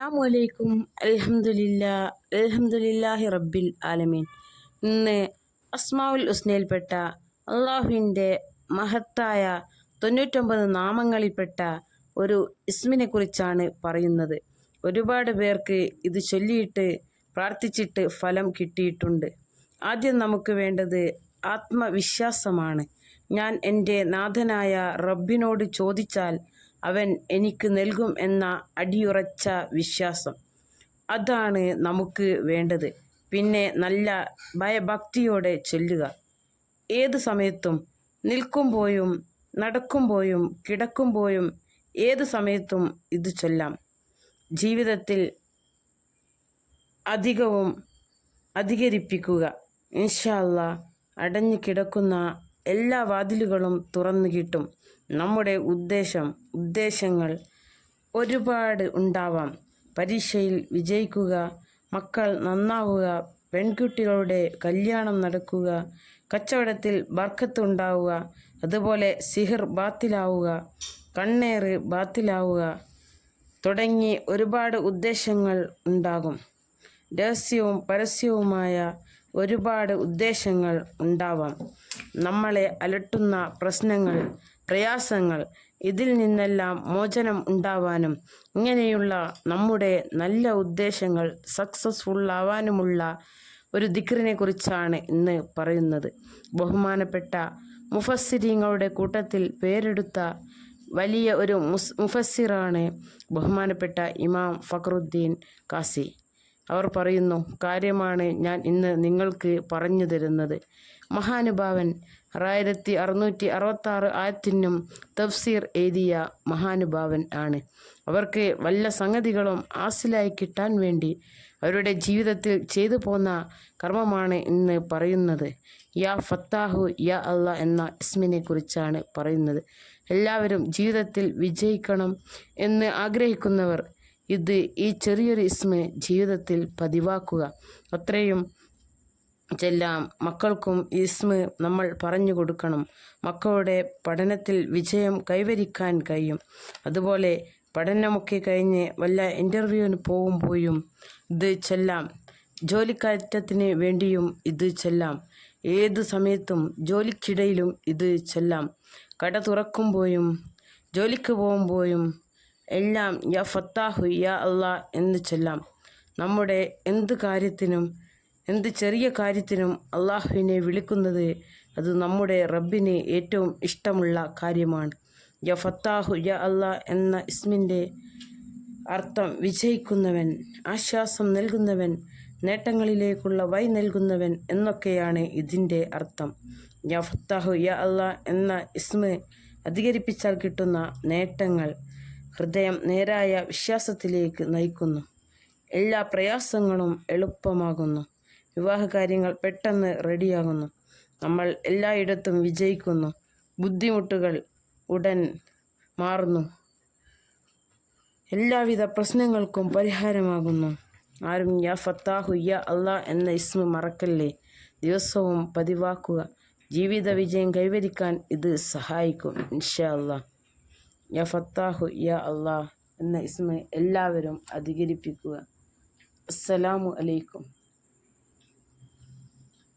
അസ്സാമലൈക്കും അലഹമുല്ല അലഹമുല്ലാഹി റബ്ബിൽ ആലമീൻ. ഇന്ന് അസ്മാവുൽ ഉസ്നയിൽപ്പെട്ട അള്ളാഹുവിന്റെ മഹത്തായ തൊണ്ണൂറ്റൊമ്പത് നാമങ്ങളിൽപ്പെട്ട ഒരു ഇസ്മിനെ കുറിച്ചാണ് പറയുന്നത്. ഒരുപാട് പേർക്ക് ഇത് ചൊല്ലിയിട്ട് പ്രാർത്ഥിച്ചിട്ട് ഫലം കിട്ടിയിട്ടുണ്ട്. ആദ്യം നമുക്ക് വേണ്ടത് ആത്മവിശ്വാസമാണ്. ഞാൻ എന്റെ നാഥനായ റബ്ബിനോട് ചോദിച്ചാൽ അവൻ എനിക്ക് നൽകും എന്ന അടിയുറച്ച വിശ്വാസം. അതാണ് നമുക്ക് വേണ്ടത്. പിന്നെ നല്ല ഭയഭക്തിയോടെ ചൊല്ലുക. ഏത് സമയത്തും നിൽക്കുമ്പോഴും നടക്കുമ്പോഴും കിടക്കുമ്പോഴും ഏത് സമയത്തും ഇത് ചൊല്ലാം. ജീവിതത്തിൽ അധികവും അധികരിപ്പിക്കുക. ഇൻഷാല്ല അടഞ്ഞു കിടക്കുന്ന എല്ലാ വാതിലുകളും തുറന്നു കിട്ടും. നമ്മുടെ ഉദ്ദേശം ഉദ്ദേശങ്ങൾ ഒരുപാട് ഉണ്ടാവാം. പരീക്ഷയിൽ വിജയിക്കുക മക്കൾ നന്നാവുക പെൺകുട്ടികളുടെ കല്യാണം നടക്കുക കച്ചവടത്തിൽ ബർക്കത്തുണ്ടാവുക അതുപോലെ സിഹിർ ബാത്തിലാവുക കണ്ണേറ് ബാത്തിലാവുക തുടങ്ങി ഒരുപാട് ഉദ്ദേശങ്ങൾ ഉണ്ടാകും. രഹസ്യവും പരസ്യവുമായ ഒരുപാട് ഉദ്ദേശങ്ങൾ ഉണ്ടാവാം. നമ്മളെ അലട്ടുന്ന പ്രശ്നങ്ങൾ പ്രയാസങ്ങൾ ഇതിൽ നിന്നെല്ലാം മോചനം ഉണ്ടാവാനും ഇങ്ങനെയുള്ള നമ്മുടെ നല്ല ഉദ്ദേശങ്ങൾ സക്സസ്ഫുൾ ആവാനുമുള്ള ഒരു ദിക്റിനെ കുറിച്ചാണ് ഇന്ന് പറയുന്നത്. ബഹുമാനപ്പെട്ട മുഫസ്സിരിങ്ങളുടെ കൂട്ടത്തിൽ പേരെടുത്ത വലിയ ഒരു മുസ് മുഫസ്സിറാണ് ബഹുമാനപ്പെട്ട ഇമാം ഫക്രുദ്ദീൻ കാസി. അവർ പറയുന്നു കാര്യമാണ് ഞാൻ ഇന്ന് നിങ്ങൾക്ക് പറഞ്ഞു തരുന്നത്. മഹാനുഭാവൻ ആയിരത്തി അറുന്നൂറ്റി അറുപത്താറ് ആയത്തിനും തഫ്സീർ എഴുതിയ മഹാനുഭാവൻ ആണ്. അവർക്ക് വല്ല സംഗതികളും ആസിലായി കിട്ടാൻ വേണ്ടി അവരുടെ ജീവിതത്തിൽ ചെയ്തു പോന്ന കർമ്മമാണ് ഇന്ന് പറയുന്നത്. യാ ഫത്താഹു യാ അല്ല എന്ന ഇസ്മിനെ കുറിച്ചാണ് പറയുന്നത്. എല്ലാവരും ജീവിതത്തിൽ വിജയിക്കണം എന്ന് ആഗ്രഹിക്കുന്നവർ ഇത് ഈ ചെറിയൊരു ഇസ്മ ജീവിതത്തിൽ പതിവാക്കുക. അത്രയും ചെല്ലാം മക്കൾക്കും ഇസ്മ നമ്മൾ പറഞ്ഞു കൊടുക്കണം. മക്കളുടെ പഠനത്തിൽ വിജയം കൈവരിക്കാൻ കഴിയും. അതുപോലെ പഠനമൊക്കെ കഴിഞ്ഞ് വല്ല ഇന്റർവ്യൂവിന് പോകുമ്പോഴും ഇത് ചെല്ലാം ജോലിക്കയറ്റത്തിന് വേണ്ടിയും ഇത് ചെല്ലാം. ഏത് സമയത്തും ജോലിക്കിടയിലും ഇത് ചെല്ലാം. കട തുറക്കുമ്പോഴും ജോലിക്ക് പോകുമ്പോഴും എല്ലാം യാ ഫത്താഹു യാ അള്ളാ എന്ന് ചൊല്ലാം. നമ്മുടെ എന്ത് കാര്യത്തിനും എന്ത് ചെറിയ കാര്യത്തിനും അള്ളാഹുവിനെ വിളിക്കുന്നത് അത് നമ്മുടെ റബ്ബിന് ഏറ്റവും ഇഷ്ടമുള്ള കാര്യമാണ്. യ ഫത്താഹു യ അള്ളാ എന്ന ഇസ്മിന്റെ അർത്ഥം വിജയിക്കുന്നവൻ ആശ്വാസം നൽകുന്നവൻ നേട്ടങ്ങളിലേക്കുള്ള വൈ നൽകുന്നവൻ എന്നൊക്കെയാണ് ഇതിന്റെ അർത്ഥം. യ ഫത്താഹു യ അള്ളാ എന്ന ഇസ്മ അധികരിപ്പിച്ചാൽ കിട്ടുന്ന നേട്ടങ്ങൾ. ഹൃദയം നേരായ വിശ്വാസത്തിലേക്ക് നയിക്കുന്നു. എല്ലാ പ്രയാസങ്ങളും എളുപ്പമാകുന്നു. വിവാഹകാര്യങ്ങൾ പെട്ടെന്ന് റെഡിയാകുന്നു. നമ്മൾ എല്ലായിടത്തും വിജയിക്കുന്നു. ബുദ്ധിമുട്ടുകൾ ഉടൻ മാറുന്നു. എല്ലാവിധ പ്രശ്നങ്ങൾക്കും പരിഹാരമാകുന്നു. ആരും യാ ഫത്താഹു യാ അള്ളാ എന്ന ഇസ്മ മറക്കല്ലേ? ദിവസവും പതിവാക്കുക. ജീവിത വിജയം കൈവരിക്കാൻ ഇത് സഹായിക്കും ഇൻഷാ അള്ളാ യാ ഫത്താഹു യ അള്ളാഹ് എന്ന ഇസ്മ എല്ലാവരും അധികരിപ്പിക്കുക. അസ്സലാമു അലൈക്കും.